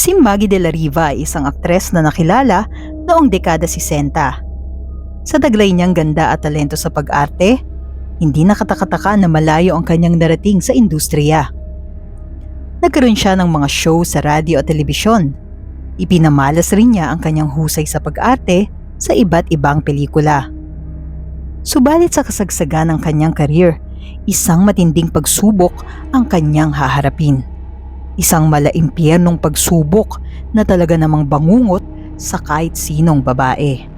Si Maggie de la Riva ay isang aktres na nakilala noong dekada 60. Sa taglay niyang ganda at talento sa pag-arte, hindi nakatakataka na malayo ang kanyang narating sa industriya. Nagkaroon siya ng mga show sa radyo at telebisyon. Ipinamalas rin niya ang kanyang husay sa pag-arte sa iba't ibang pelikula. Subalit sa kasagsagan ng kanyang karir, isang matinding pagsubok ang kanyang haharapin. Isang malaimpyernong pagsubok na talaga namang bangungot sa kahit sinong babae.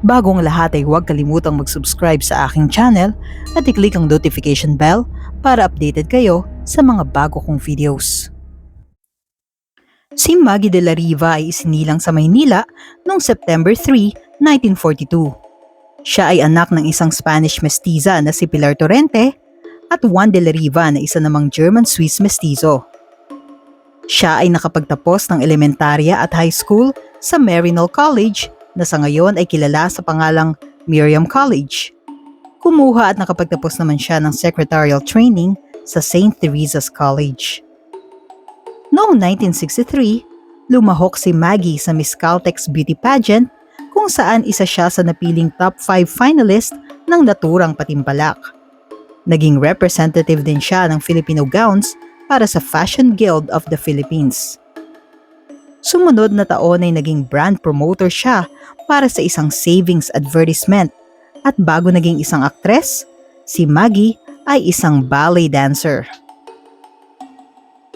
Bagong lahat ay huwag kalimutang mag-subscribe sa aking channel at i-click ang notification bell para updated kayo sa mga bago kong videos. Si Maggie de la Riva ay isinilang sa Maynila noong September 3, 1942. Siya ay anak ng isang Spanish mestiza na si Pilar Torrente at Juan de la Riva na isa namang German-Swiss mestizo. Siya ay nakapagtapos ng elementarya at high school sa Maryknoll College na sa ngayon ay kilala sa pangalang Miriam College. Kumuha at nakapagtapos naman siya ng secretarial training sa St. Teresa's College. Noong 1963, lumahok si Maggie sa Miss Caltex Beauty Pageant kung saan isa siya sa napiling top 5 finalist ng naturang patimpalak. Naging representative din siya ng Filipino gowns para sa Fashion Guild of the Philippines. Sumunod na taon ay naging brand promoter siya para sa isang savings advertisement at bago naging isang aktres, si Maggie ay isang ballet dancer.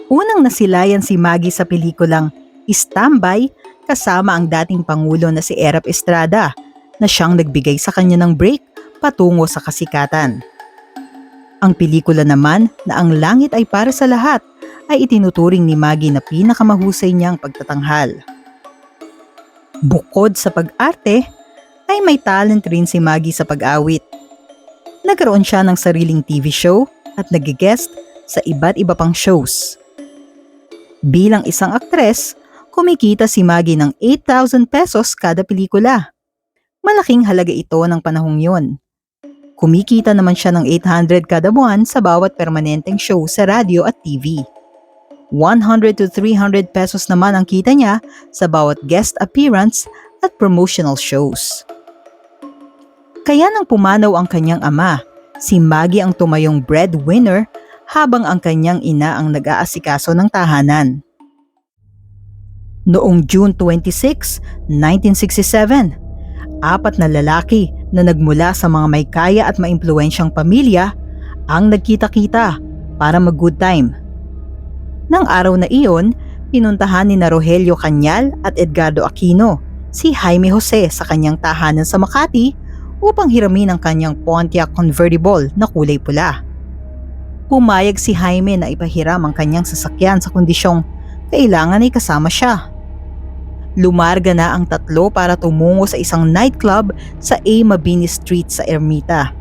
Unang nasilayan si Maggie sa pelikulang Istambay kasama ang dating Pangulo na si Erap Estrada na siyang nagbigay sa kanya ng break patungo sa kasikatan. Ang pelikula naman na ang langit ay para sa lahat ay itinuturing ni Maggie na pinakamahusay niyang pagtatanghal. Bukod sa pag-arte, ay may talent rin si Maggie sa pag-awit. Nagkaroon siya ng sariling TV show at nag-guest sa iba't iba pang shows. Bilang isang aktres, kumikita si Maggie ng 8,000 pesos kada pelikula. Malaking halaga ito ng panahong yon. Kumikita naman siya ng 800 kada buwan sa bawat permanenteng show sa radio at TV. 100 to 300 pesos naman ang kita niya sa bawat guest appearance at promotional shows. Kaya nang pumanaw ang kanyang ama, si Maggie ang tumayong breadwinner habang ang kanyang ina ang nag-aasikaso ng tahanan. Noong June 26, 1967, apat na lalaki na nagmula sa mga may kaya at maimpluensyang pamilya ang nagkita-kita para mag-good time. Nang araw na iyon, pinuntahan ni na Rogelio Cañal at Edgardo Aquino si Jaime Jose sa kanyang tahanan sa Makati upang hiramin ang kanyang Pontiac convertible na kulay pula. Pumayag si Jaime na ipahiram ang kanyang sasakyan sa kondisyong kailangan ay kasama siya. Lumarga na ang tatlo para tumungo sa isang nightclub sa A. Mabini Street sa Ermita.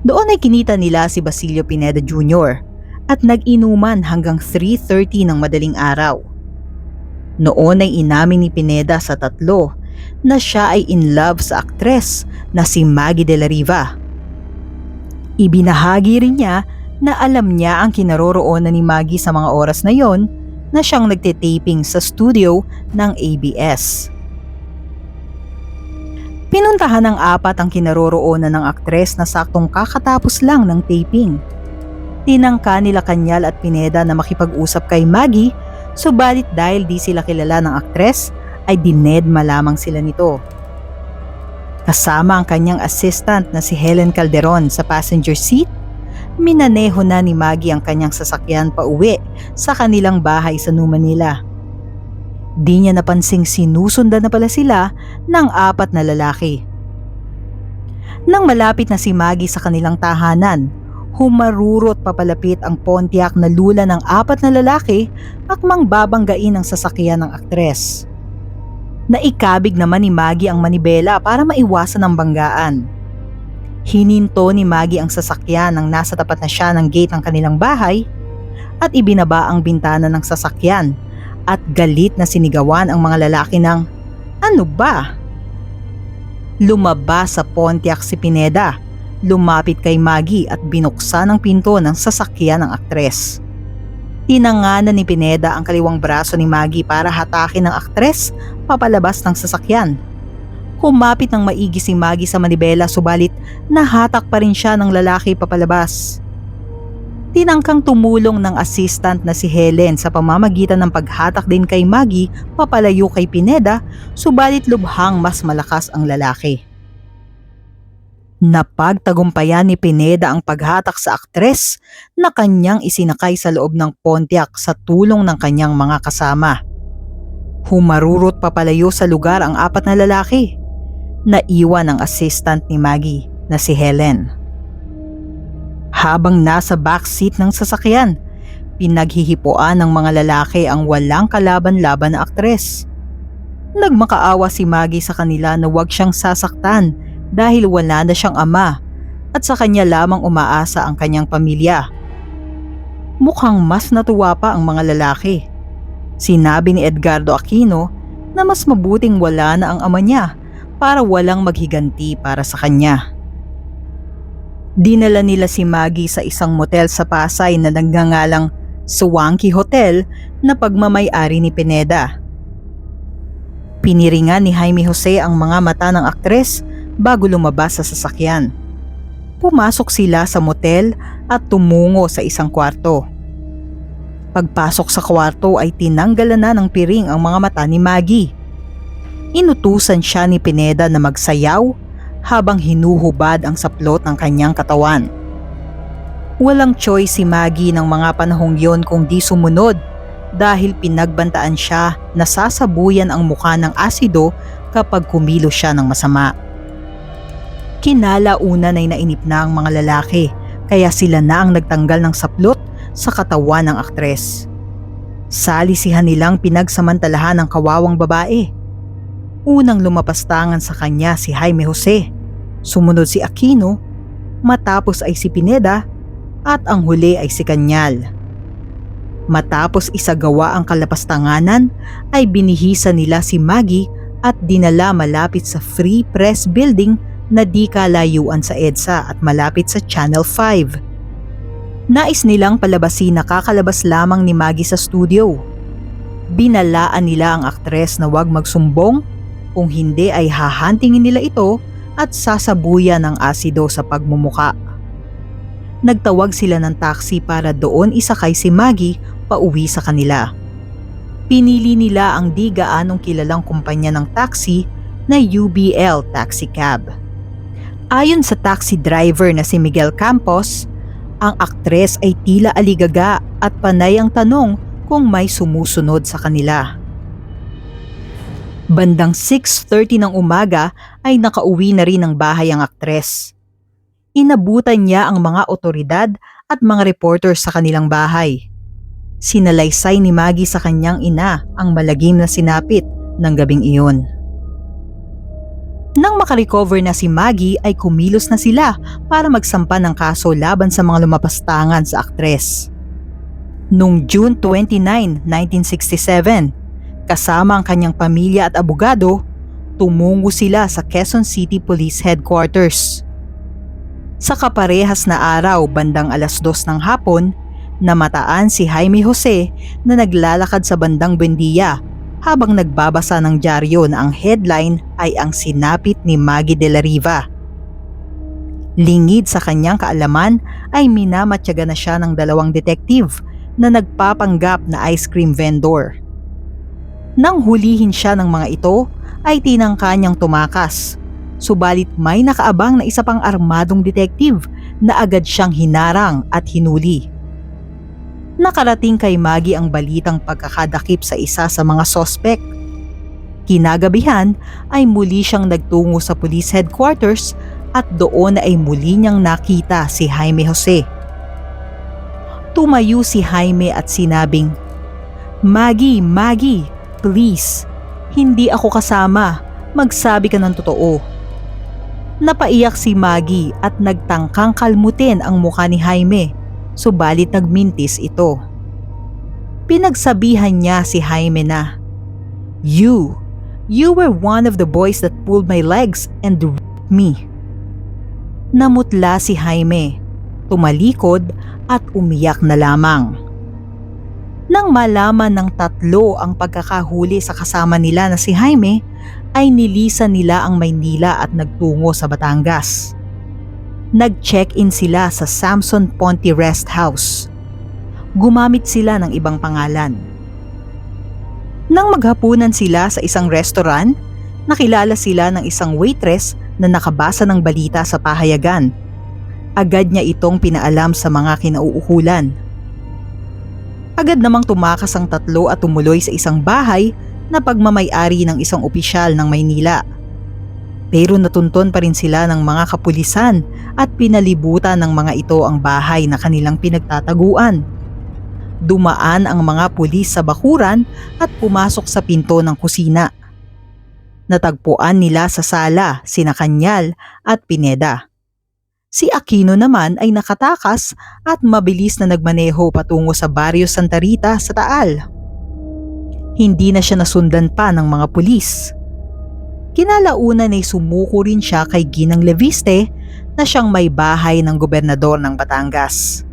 Doon ay kinita nila si Basilio Pineda Jr. at nag-inuman hanggang 3.30 ng madaling araw. Noon ay inamin ni Pineda sa tatlo na siya ay in love sa aktres na si Maggie de la Riva. Ibinahagi rin niya na alam niya ang kinaroroonan ni Maggie sa mga oras na yon na siyang nagtitaping sa studio ng ABS. Pinuntahan ng apat ang kinaroroonan ng aktres na saktong kakatapos lang ng taping. Tinangka nila Kanyal at Pineda na makipag-usap kay Maggie, subalit dahil di sila kilala ng aktres, ay dinedma lamang sila nito. Kasama ang kanyang assistant na si Helen Calderon sa passenger seat, minaneho na ni Maggie ang kanyang sasakyan pa uwi sa kanilang bahay sa New Manila. Di niya napansing sinusundan na pala sila ng apat na lalaki. Nang malapit na si Maggie sa kanilang tahanan, humarurot papalapit ang Pontiac na lula ng apat na lalaki akmang babanggain ang sasakyan ng aktres. Naikabig naman ni Maggie ang manibela para maiwasan ang banggaan. Hininto ni Maggie ang sasakyan nang nasa tapat na siya ng gate ng kanilang bahay at ibinaba ang bintana ng sasakyan at galit na sinigawan ang mga lalaki ng Ano ba? Lumabas sa Pontiac si Pineda, lumapit kay Maggie at binuksan ang pinto ng sasakyan ng aktres. Tinanganan ni Pineda ang kaliwang braso ni Maggie para hatakin ng aktres papalabas ng sasakyan. Kumapit ng maigi si Maggie sa manibela subalit nahatak pa rin siya ng lalaki papalabas. Tinangkang tumulong ng assistant na si Helen sa pamamagitan ng paghatak din kay Maggie papalayo kay Pineda subalit lubhang mas malakas ang lalaki. Napagtagumpayan ni Pineda ang paghatak sa aktres na kanyang isinakay sa loob ng Pontiac sa tulong ng kanyang mga kasama. Humarurot papalayo sa lugar ang apat na lalaki. Naiwan ang assistant ni Maggie na si Helen. Habang nasa backseat ng sasakyan, pinaghihipuan ng mga lalaki ang walang kalaban-laban na aktres. Nagmakaawa si Maggie sa kanila na huwag siyang sasaktan dahil wala na siyang ama at sa kanya lamang umaasa ang kanyang pamilya. Mukhang mas natuwa pa ang mga lalaki. Sinabi ni Edgardo Aquino na mas mabuting wala na ang ama niya para walang maghiganti para sa kanya. Dinala nila si Maggie sa isang motel sa Pasay na nagngangalang Swanky Hotel na pagmamay-ari ni Pineda. Piniringan ni Jaime Jose ang mga mata ng aktres bago lumabas sa sasakyan. Pumasok sila sa motel at tumungo sa isang kwarto. Pagpasok sa kwarto ay tinanggalan na ng piring ang mga mata ni Maggie. Inutusan siya ni Pineda na magsayaw habang hinuhubad ang saplot ng kanyang katawan. Walang choice si Maggie ng mga panahong yon kung di sumunod dahil pinagbantaan siya na sasabuyan ang mukha ng asido kapag kumilo siya ng masama. Kinalaunan ay nainip na ang mga lalaki kaya sila na ang nagtanggal ng saplot sa katawan ng aktres. Salisihan nilang pinagsamantalahan ng kawawang babae. Unang lumapastangan sa kanya si Jaime Jose, sumunod si Aquino, matapos ay si Pineda at ang huli ay si Kanyal. Matapos isagawa ang kalapastanganan ay binihisa nila si Maggie at dinala malapit sa Free Press Building na di kalayuan sa EDSA at malapit sa Channel 5. Nais nilang palabasin na kakalabas lamang ni Maggie sa studio. Binalaan nila ang aktres na wag magsumbong kung hindi ay hahantingin nila ito at sasabuyan ng asido sa pagmumuka. Nagtawag sila ng taxi para doon isakay si Maggie pauwi sa kanila. Pinili nila ang di gaanong kilalang kumpanya ng taxi na UBL Taxi Cab. Ayon sa taxi driver na si Miguel Campos, ang aktres ay tila aligaga at panay ang tanong kung may sumusunod sa kanila. Bandang 6.30 ng umaga ay nakauwi na rin ng bahay ang aktres. Inabutan niya ang mga otoridad at mga reporters sa kanilang bahay. Sinalaysay ni Maggie sa kanyang ina ang malagim na sinapit ng gabing iyon. Nang makarecover na si Maggie ay kumilos na sila para magsampa ng kaso laban sa mga lumapastangan sa aktres. Noong June 29, 1967, kasama ang kanyang pamilya at abogado, tumungo sila sa Quezon City Police Headquarters. Sa kaparehas na araw bandang alas dos ng hapon, namataan si Jaime Jose na naglalakad sa bandang Buendia habang nagbabasa ng dyaryo na ang headline ay ang sinapit ni Maggie de la Riva. Lingid sa kanyang kaalaman ay minamatyaga na siya ng dalawang detective na nagpapanggap na ice cream vendor. Nang hulihin siya ng mga ito ay tinangka niyang tumakas. Subalit may nakaabang na isa pang armadong detective na agad siyang hinarang at hinuli nakarating kay Maggie ang balitang pagkakadakip sa isa sa mga sospek. Kinagabihan ay muli siyang nagtungo sa police headquarters at doon ay muli niyang nakita si Jaime Jose. Tumayo si Jaime at sinabing, Maggie, Maggie, please, hindi ako kasama, magsabi ka ng totoo. Napaiyak si Maggie at nagtangkang kalmutin ang mukha ni Jaime subalit nagmintis ito. Pinagsabihan niya si Jaime na, You, you were one of the boys that pulled my legs and raped me. Namutla si Jaime, tumalikod at umiyak na lamang. Nang malaman ng tatlo ang pagkakahuli sa kasama nila na si Jaime, ay nilisan nila ang Maynila at nagtungo sa Batangas. Nag-check-in sila sa Samson Ponte Rest House. Gumamit sila ng ibang pangalan. Nang maghapunan sila sa isang restaurant, nakilala sila ng isang waitress na nakabasa ng balita sa pahayagan. Agad niya itong pinaalam sa mga kinauukulan. Agad namang tumakas ang tatlo at tumuloy sa isang bahay na pagmamayari ng isang opisyal ng Maynila. Pero natunton pa rin sila ng mga kapulisan at pinalibutan ng mga ito ang bahay na kanilang pinagtataguan. Dumaan ang mga pulis sa bakuran at pumasok sa pinto ng kusina. Natagpuan nila sa sala sina Kanyal at Pineda. Si Aquino naman ay nakatakas at mabilis na nagmaneho patungo sa Barrio Santa Rita sa Taal. Hindi na siya nasundan pa ng mga pulis. Kinalaunan ay sumuko rin siya kay Ginang Leviste na siyang may bahay ng gobernador ng Batangas.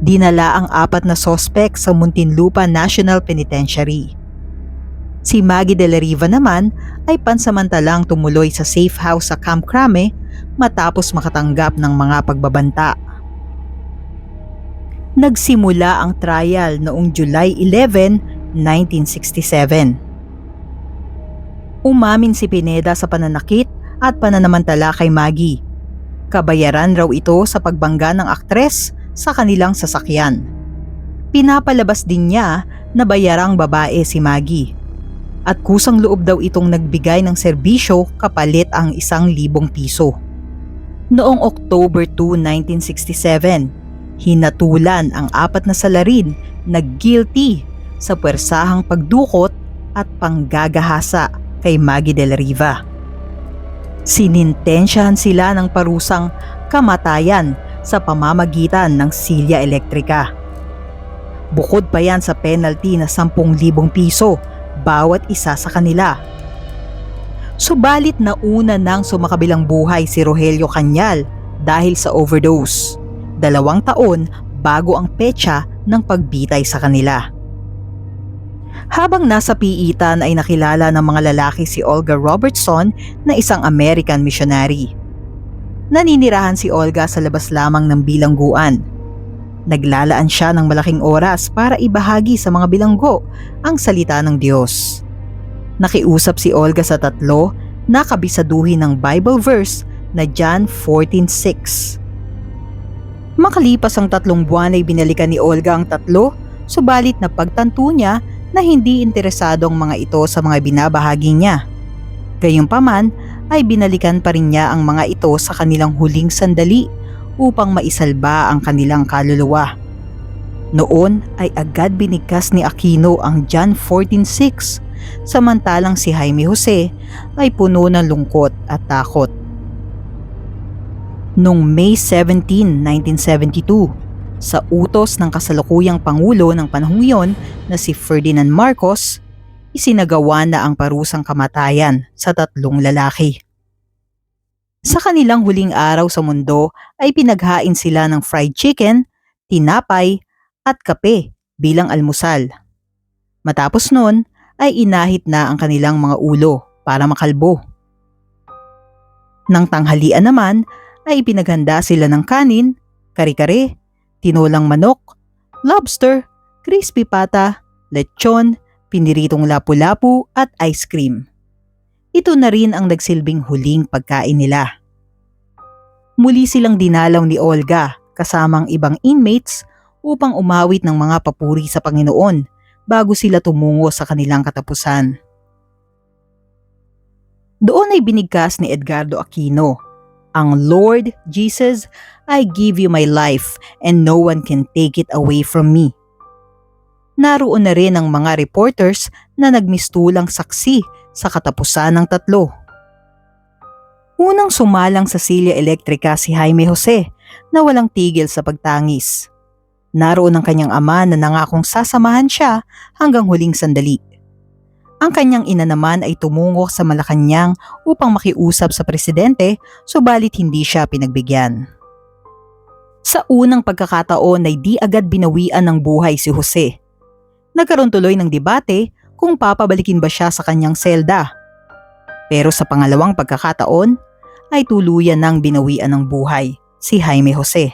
Dinala ang apat na sospek sa Muntinlupa National Penitentiary. Si Maggie de la Riva naman ay pansamantalang tumuloy sa safe house sa Camp Crame matapos makatanggap ng mga pagbabanta. Nagsimula ang trial noong July 11, 1967. Umamin si Pineda sa pananakit at pananamantala kay Maggie. Kabayaran raw ito sa pagbangga ng aktres sa kanilang sasakyan. Pinapalabas din niya na bayarang babae si Maggie. At kusang loob daw itong nagbigay ng serbisyo kapalit ang isang libong piso. Noong October 2, 1967, hinatulan ang apat na salarin na guilty sa puwersahang pagdukot at panggagahasa kay Maggie de la Riva. Sinintensyahan sila ng parusang kamatayan sa pamamagitan ng silya elektrika. Bukod pa yan sa penalty na 10,000 piso bawat isa sa kanila. Subalit na una nang sumakabilang buhay si Rogelio Kanyal dahil sa overdose. Dalawang taon bago ang petsa ng pagbitay sa kanila. Habang nasa piitan ay nakilala ng mga lalaki si Olga Robertson na isang American missionary. Naninirahan si Olga sa labas lamang ng bilangguan. Naglalaan siya ng malaking oras para ibahagi sa mga bilanggo ang salita ng Diyos. Nakiusap si Olga sa tatlo na kabisaduhin ng Bible verse na John 14.6. Makalipas ang tatlong buwan ay binalikan ni Olga ang tatlo, subalit na pagtanto niya na hindi interesado ang mga ito sa mga binabahagi niya. Gayunpaman ay binalikan pa rin niya ang mga ito sa kanilang huling sandali upang maisalba ang kanilang kaluluwa. Noon ay agad binigkas ni Aquino ang John 14.6 samantalang si Jaime Jose ay puno ng lungkot at takot. Noong May 17, 1972, sa utos ng kasalukuyang Pangulo ng panahong iyon na si Ferdinand Marcos, isinagawa na ang parusang kamatayan sa tatlong lalaki. Sa kanilang huling araw sa mundo ay pinaghain sila ng fried chicken, tinapay at kape bilang almusal. Matapos nun ay inahit na ang kanilang mga ulo para makalbo. Nang tanghalian naman ay ipinaghanda sila ng kanin, kare-kare, tinolang manok, lobster, crispy pata, lechon, piniritong lapu-lapu at ice cream. Ito na rin ang nagsilbing huling pagkain nila. Muli silang dinalaw ni Olga kasamang ibang inmates upang umawit ng mga papuri sa Panginoon bago sila tumungo sa kanilang katapusan. Doon ay binigkas ni Edgardo Aquino, Ang Lord Jesus, I give you my life and no one can take it away from me. Naroon na rin ang mga reporters na nagmistulang saksi sa katapusan ng tatlo. Unang sumalang sa silya elektrika si Jaime Jose na walang tigil sa pagtangis. Naroon ang kanyang ama na nangakong sasamahan siya hanggang huling sandali. Ang kanyang ina naman ay tumungo sa Malacanang upang makiusap sa presidente subalit hindi siya pinagbigyan. Sa unang pagkakataon ay di agad binawian ng buhay si Jose Nagkaroon tuloy ng debate kung papabalikin ba siya sa kanyang selda. Pero sa pangalawang pagkakataon ay tuluyan ng binawian ng buhay si Jaime Jose.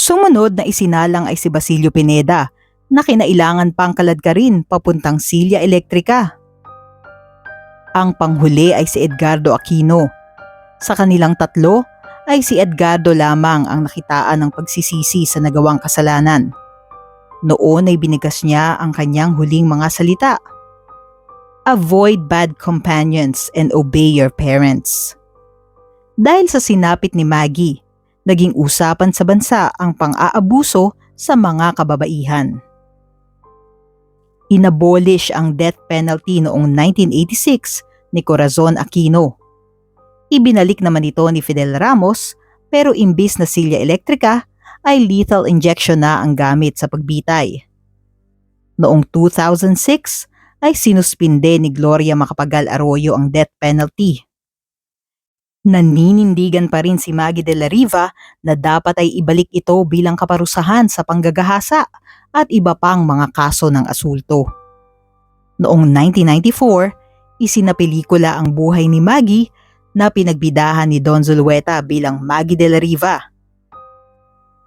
Sumunod na isinalang ay si Basilio Pineda na kinailangan pang kaladkarin papuntang Silya Elektrika. Ang panghuli ay si Edgardo Aquino. Sa kanilang tatlo ay si Edgardo lamang ang nakitaan ng pagsisisi sa nagawang kasalanan. Noon ay binigas niya ang kanyang huling mga salita. Avoid bad companions and obey your parents. Dahil sa sinapit ni Maggie, naging usapan sa bansa ang pang-aabuso sa mga kababaihan. Inabolish ang death penalty noong 1986 ni Corazon Aquino. Ibinalik naman ito ni Fidel Ramos pero imbis na silya elektrika ay lethal injection na ang gamit sa pagbitay. Noong 2006 ay sinuspinde ni Gloria Macapagal Arroyo ang death penalty. Naninindigan pa rin si Maggie de la Riva na dapat ay ibalik ito bilang kaparusahan sa panggagahasa at iba pang mga kaso ng asulto. Noong 1994, isinapelikula ang buhay ni Maggie na pinagbidahan ni Don Zulueta bilang Maggie de la Riva.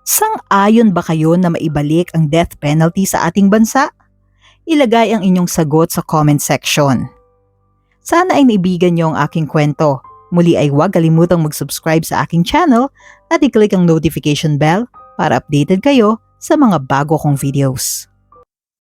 Sang-ayon ba kayo na maibalik ang death penalty sa ating bansa? Ilagay ang inyong sagot sa comment section. Sana ay naibigan niyo ang aking kwento. Muli ay huwag kalimutang mag-subscribe sa aking channel at i-click ang notification bell para updated kayo sa mga bago kong videos.